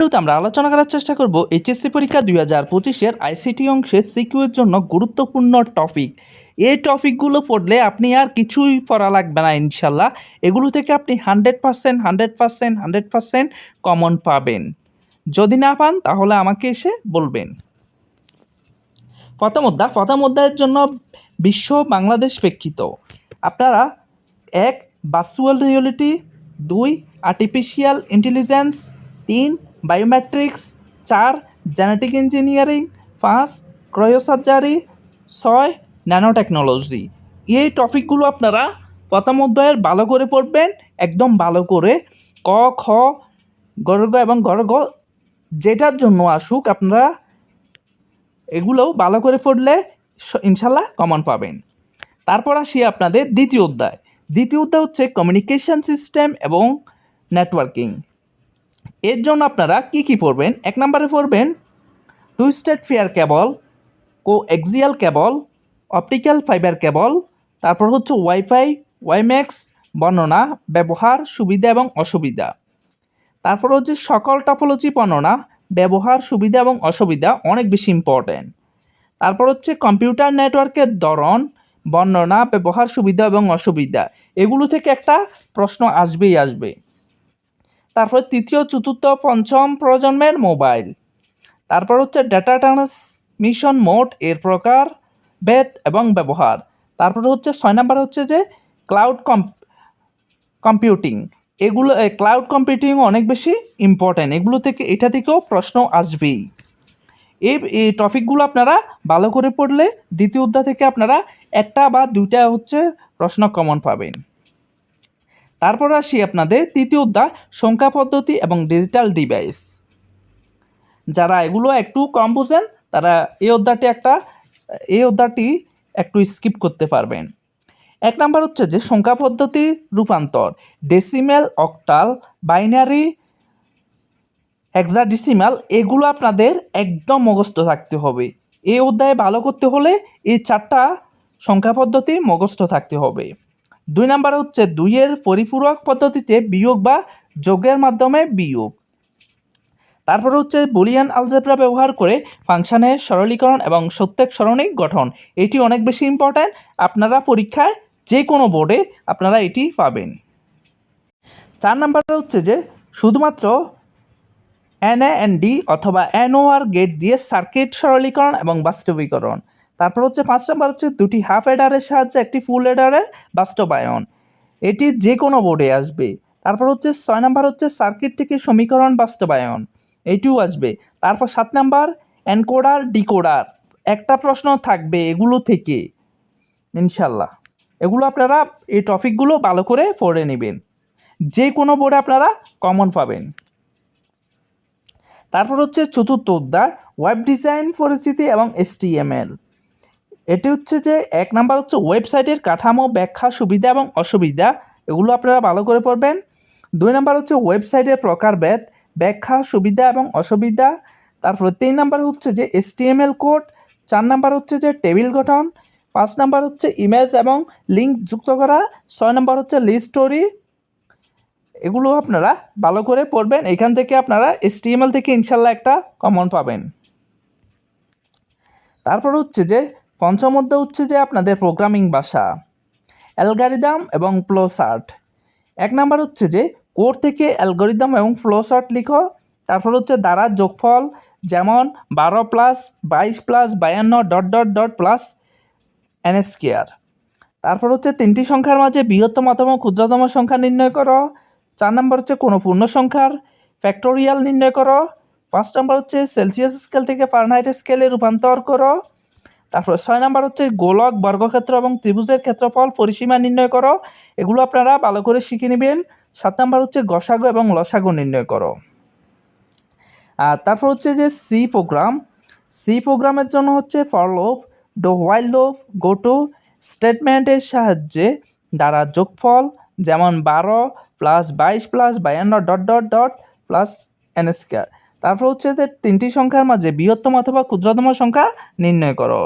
শুরুতে আমরা আলোচনা করার চেষ্টা করব এইচএসসি পরীক্ষা দুই হাজার পঁচিশের আইসিটি অংশের সিকিউর জন্য গুরুত্বপূর্ণ টপিক এই টপিকগুলো পড়লে আপনি আর কিছুই পড়া লাগবে না, ইনশাল্লাহ। এগুলো থেকে আপনি hundred percent hundred percent hundred percent common পাবেন। যদি না পান, তাহলে আমাকে এসে বলবেন। প্রথম অধ্যায়, প্রথম অধ্যায়ের জন্য বিশ্ব বাংলাদেশ প্রেক্ষিত। আপনারা, এক ভার্চুয়াল রিয়েলিটি দুই আর্টিফিশিয়াল ইন্টেলিজেন্স তিন বায়োমেট্রিক্স চার জেনেটিক ইঞ্জিনিয়ারিং পাঁচ ক্রয়োসার্জারি ছয় ন্যানো টেকনোলজি এই টপিকগুলো আপনারা প্রথম অধ্যায়ের ভালো করে পড়বেন, একদম ভালো করে ক, খ, গর্গ এবং গর্গ যেটার জন্য আসুক আপনারা এগুলোও ভালো করে পড়লে ইনশাল্লাহ কমন পাবেন। তারপর আসি আপনাদের দ্বিতীয় অধ্যায়। দ্বিতীয় অধ্যায় হচ্ছে কমিউনিকেশন সিস্টেম এবং নেটওয়ার্কিং এর জন্য আপনারা কি কি পড়বেন? এক নম্বরে পড়বেন twisted pair cable coaxial cable, optical fibre cable, তারপর হচ্ছে ওয়াইফাই, ওয়াইম্যাক্স, বর্ণনা, ব্যবহার, সুবিধা এবং অসুবিধা। তারপর হচ্ছে সকল টপোলজি বর্ণনা, ব্যবহার, সুবিধা এবং অসুবিধা অনেক বেশি ইম্পর্ট্যান্ট তারপর হচ্ছে কম্পিউটার নেটওয়ার্কের ধরন, বর্ণনা, ব্যবহার, সুবিধা এবং অসুবিধা, এগুলো থেকে একটা প্রশ্ন আসবেই আসবে। তারপর তৃতীয়, চতুর্থ, পঞ্চম প্রজন্মের মোবাইল। তারপর হচ্ছে ডেটা ট্রান্সমিশন মোড এর প্রকার ভেদ এবং ব্যবহার। তারপর হচ্ছে ছয় নাম্বার হচ্ছে যে ক্লাউড কম্পিউটিং এগুলো ক্লাউড কম্পিউটিং অনেক বেশি ইম্পর্ট্যান্ট এগুলো থেকে, এটা থেকেও প্রশ্ন আসবেই। এই এই টপিকগুলো আপনারা ভালো করে পড়লে দ্বিতীয় অধ্যায় থেকে আপনারা একটা বা দুইটা হচ্ছে প্রশ্ন কমন পাবেন। তারপর আসি আপনাদের তৃতীয় অধ্যায় সংখ্যা পদ্ধতি এবং ডিজিটাল ডিভাইস যারা এগুলো একটু কম বোঝেন, তারা এই অধ্যায়টি একটা, এই অধ্যায়টি একটু স্কিপ করতে পারবেন। এক নাম্বার হচ্ছে যে সংখ্যা পদ্ধতি রূপান্তর ডেসিমেল অক্টাল বাইনারি হেক্সাডেসিমাল এগুলো আপনাদের একদম মুখস্থ থাকতে হবে। এই অধ্যায়ে ভালো করতে হলে এই চারটা সংখ্যা পদ্ধতি মুখস্থ থাকতে হবে। দুই নাম্বার হচ্ছে দুইয়ের পরিপূরক পদ্ধতিতে বিয়োগ বা যোগের মাধ্যমে বিয়োগ। তারপর হচ্ছে বুলিয়ান আলজেব্রা ব্যবহার করে ফাংশানের সরলীকরণ এবং সত্যেক সরণিক গঠন। এটি অনেক বেশি ইম্পর্ট্যান্ট আপনারা পরীক্ষায় যে কোনো বোর্ডে আপনারা এটি পাবেন। চার নাম্বারটা হচ্ছে যে শুধুমাত্র এনএএনডি অথবা এনওআর গেট দিয়ে সার্কিট সরলীকরণ এবং বাস্তবীকরণ। তারপর হচ্ছে পাঁচ নাম্বার হচ্ছে দুটি হাফ এডারের সাহায্যে একটি ফুল এডারের বাস্তবায়ন। এটি যে কোনো বোর্ডে আসবে। তারপর হচ্ছে ছয় নাম্বার হচ্ছে সার্কিট থেকে সমীকরণ বাস্তবায়ন। এটিও আসবে। তারপর সাত নাম্বার এনকোডার ডিকোডার একটা প্রশ্ন থাকবে এগুলো থেকে। ইনশাল্লাহ এগুলো আপনারা এই টপিকগুলো ভালো করে পড়ে নেবেন। যে কোনো বোর্ডে আপনারা কমন পাবেন। তারপর হচ্ছে চতুর্থ অধ্যায় ওয়েব ডিজাইন পরিস্থিতি এবং এসটিএমএল এটি হচ্ছে যে এক নাম্বার হচ্ছে ওয়েবসাইটের কাঠামো, ব্যাখ্যা, সুবিধা এবং অসুবিধা। এগুলো আপনারা ভালো করে পড়বেন। দুই নাম্বার হচ্ছে ওয়েবসাইটের প্রকারভেদ ব্যাখ্যা, সুবিধা এবং অসুবিধা। তারপর তিন নাম্বার হচ্ছে যে এসটিএমএল কোড। চার নাম্বার হচ্ছে যে টেবিল গঠন। পাঁচ নাম্বার হচ্ছে ইমেজ এবং লিঙ্ক যুক্ত করা। ছয় নাম্বার হচ্ছে লিস্ট স্টোরি। এগুলো আপনারা ভালো করে পড়বেন। এখান থেকে আপনারা এসটিএমএল থেকে ইনশাল্লাহ একটা কমন পাবেন। তারপর হচ্ছে যে পঞ্চম অধ্যায় হচ্ছে যে আপনাদের প্রোগ্রামিং ভাষা অ্যালগারিদম এবং ফ্লোসার্ট এক নাম্বার হচ্ছে যে কোড থেকে অ্যালগোরিদম এবং ফ্লোসার্ট লিখো, তারপর হচ্ছে দ্বারা যোগফল যেমন বারো প্লাস বাইশ প্লাস বায়ান্ন dot dot dot plus n square তারপর হচ্ছে তিনটি সংখ্যার মাঝে বৃহত্তম অথবা ক্ষুদ্রতম সংখ্যা নির্ণয় করো। চার নম্বর হচ্ছে কোনো পূর্ণ সংখ্যার ফ্যাক্টোরিয়াল নির্ণয় করো। পাঁচ নম্বর হচ্ছে সেলসিয়াস স্কেল থেকে ফারেনহাইট স্কেলে রূপান্তর করো। তারপর ছয় নাম্বার হচ্ছে গোলক, বর্গক্ষেত্র এবং ত্রিভুজের ক্ষেত্রফল পরিসীমা নির্ণয় করো। এগুলো আপনারা ভালো করে শিখে নেবেন। সাত নম্বর হচ্ছে গসাগু এবং লসাগু নির্ণয় করো। আর তারপর হচ্ছে যে সি প্রোগ্রাম। সি প্রোগ্রামের জন্য হচ্ছে ফর লোভ ডো হোয়াইল লোভ গো টু স্টেটমেন্টের সাহায্যে দ্বারা যোগফল যেমন বারো প্লাস বাইশ প্লাস বায়ান্ন dot dot dot plus n তারপর হচ্ছে যে তিনটি সংখ্যার মাঝে বৃহত্তম অথবা ক্ষুদ্রতম সংখ্যা নির্ণয় করো।